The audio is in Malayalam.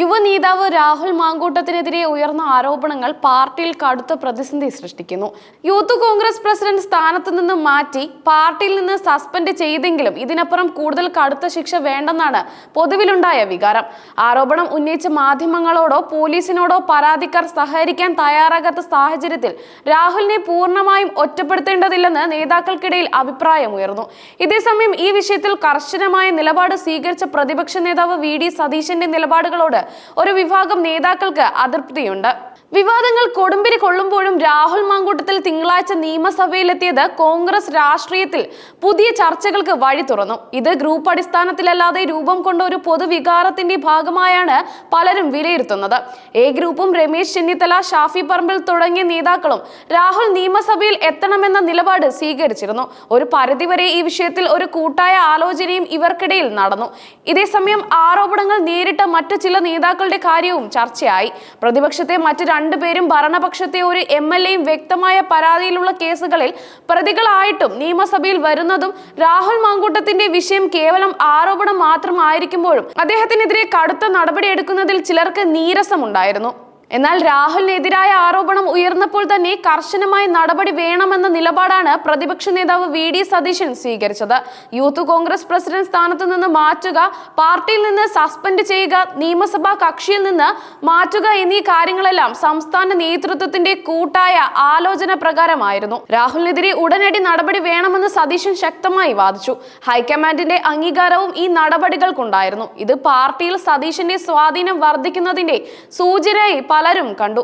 യുവനേതാവ് രാഹുൽ മാങ്കൂട്ടത്തിനെതിരെ ഉയർന്ന ആരോപണങ്ങൾ പാർട്ടിയിൽ കടുത്ത പ്രതിസന്ധി സൃഷ്ടിക്കുന്നു. യൂത്ത് കോൺഗ്രസ് പ്രസിഡന്റ് സ്ഥാനത്ത് നിന്ന് മാറ്റി പാർട്ടിയിൽ നിന്ന് സസ്പെൻഡ് ചെയ്തെങ്കിലും ഇതിനപ്പുറം കൂടുതൽ കടുത്ത ശിക്ഷ വേണ്ടെന്നാണ് പൊതുവിലുണ്ടായ വികാരം. ആരോപണം ഉന്നയിച്ച മാധ്യമങ്ങളോടോ പോലീസിനോടോ പരാതിക്കാർ സഹകരിക്കാൻ തയ്യാറാകാത്ത സാഹചര്യത്തിൽ രാഹുലിനെ പൂർണമായും ഒറ്റപ്പെടുത്തേണ്ടതില്ലെന്ന് നേതാക്കൾക്കിടയിൽ അഭിപ്രായമുയർന്നു. ഇതേസമയം ഈ വിഷയത്തിൽ കർശനമായ നിലപാട് സ്വീകരിച്ച പ്രതിപക്ഷ നേതാവ് വി. ഡി. സതീശന്റെ നിലപാടുകളോട് ഒരു വിഭാഗം നേതാക്കൾക്ക് അതൃപ്തിയുണ്ട്. വിവാദങ്ങൾ കൊടുമ്പിരി കൊള്ളുമ്പോഴും രാഹുൽ മാങ്കൂട്ടത്തിൽ തിങ്കളാഴ്ച നിയമസഭയിലെത്തിയത് കോൺഗ്രസ് രാഷ്ട്രീയത്തിൽ പുതിയ ചർച്ചകൾക്ക് വഴി തുറന്നു. ഇത് ഗ്രൂപ്പ് അടിസ്ഥാനത്തിലല്ലാതെ രൂപം കൊണ്ട ഒരു പൊതുവികാരത്തിന്റെ ഭാഗമായാണ് പലരും വിലയിരുത്തുന്നത്. എ ഗ്രൂപ്പും രമേശ് ചെന്നിത്തല ഷാഫി പറമ്പിൽ തുടങ്ങിയ നേതാക്കളും രാഹുൽ നിയമസഭയിൽ എത്തണമെന്ന നിലപാട് സ്വീകരിച്ചിരുന്നു. ഒരു പരിധിവരെ ഈ വിഷയത്തിൽ ഒരു കൂട്ടായ ആലോചനയും ഇവർക്കിടയിൽ നടന്നു. ഇതേസമയം ആരോപണങ്ങൾ നേരിട്ട മറ്റു ചില നേതാക്കളുടെ കാര്യവും ചർച്ചയായി. പ്രതിപക്ഷത്തെ മറ്റ് രണ്ടുപേരും ഭരണപക്ഷത്തെ ഒരു എം എൽ എയും വ്യക്തമായ പരാതിയിലുള്ള കേസുകളിൽ പ്രതികളായിട്ടും നിയമസഭയിൽ വരുന്നതും രാഹുൽ മാങ്കൂട്ടത്തിന്റെ വിഷയം കേവലം ആരോപണം മാത്രമായിരിക്കുമ്പോഴും അദ്ദേഹത്തിനെതിരെ കടുത്ത നടപടിയെടുക്കുന്നതിൽ ചിലർക്ക് നീരസമുണ്ടായിരുന്നു. എന്നാൽ രാഹുലിനെതിരായ ആരോപണം ഉയർന്നപ്പോൾ തന്നെ കർശനമായ നടപടി വേണമെന്ന നിലപാടാണ് പ്രതിപക്ഷ നേതാവ് വി ഡി സതീശൻ സ്വീകരിച്ചത്. യൂത്ത് കോൺഗ്രസ് പ്രസിഡന്റ് സ്ഥാനത്ത് നിന്ന് മാറ്റുക പാർട്ടിയിൽ നിന്ന് സസ്പെൻഡ് ചെയ്യുക നിയമസഭാ കക്ഷിയിൽ നിന്ന് മാറ്റുക എന്നീ കാര്യങ്ങളെല്ലാം സംസ്ഥാന നേതൃത്വത്തിന്റെ കൂട്ടായ ആലോചന പ്രകാരമായിരുന്നു. രാഹുലിനെതിരെ ഉടനടി നടപടി വേണമെന്ന് സതീശൻ ശക്തമായി വാദിച്ചു. ഹൈക്കമാൻഡിന്റെ അംഗീകാരവും ഈ നടപടികൾക്കുണ്ടായിരുന്നു. ഇത് പാർട്ടിയിൽ സതീശന്റെ സ്വാധീനം വർദ്ധിക്കുന്നതിന്റെ സൂചനയായി പലരും കണ്ടു.